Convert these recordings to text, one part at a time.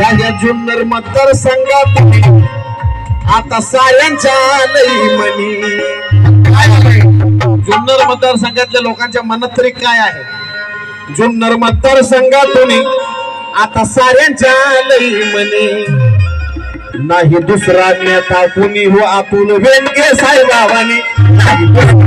ह्या जुन्नर मतदारसंघात आता सायांच्या लई म्हणी जुन्नर संघातल्या लोकांच्या मनात तरी काय आहे जुन्नर मतदारसंघातून आता साऱ्यांच्या लई म्हणी नाही दुसरा नेता कुणी हो आपुल वेंगे साईबाबानी नाही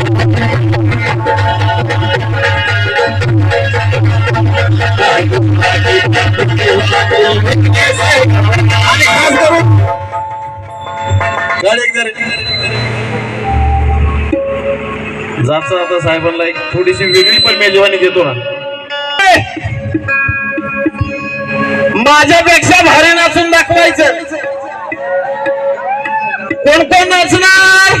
आता साहेबांना एक थोडीशी वेगळी पण मेजवानी देतो ना माझ्यापेक्षा भारी नाचून दाखवायचं कोण कोण नाचणार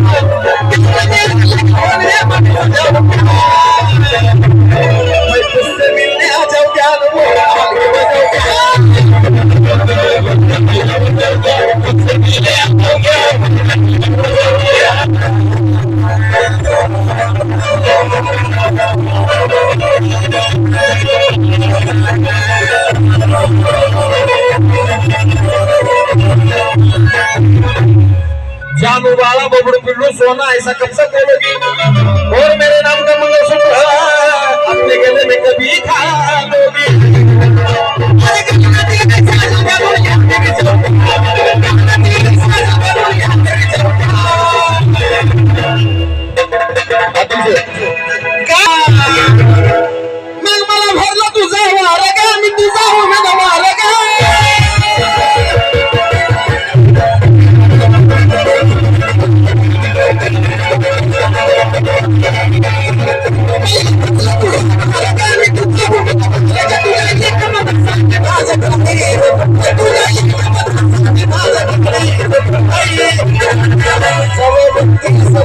जाम वाला बबड़ पिल्लू सोना ऐसा कब से बोलोगी और मेरे नाम का मंगलसूत्र अपने गले में कभी खा लोगी Thank you.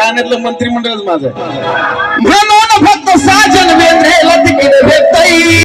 गाण्यातलं मंत्रिमंडळच माझं आहे म्हणून फक्त साजन वेंद्रेला तिकीट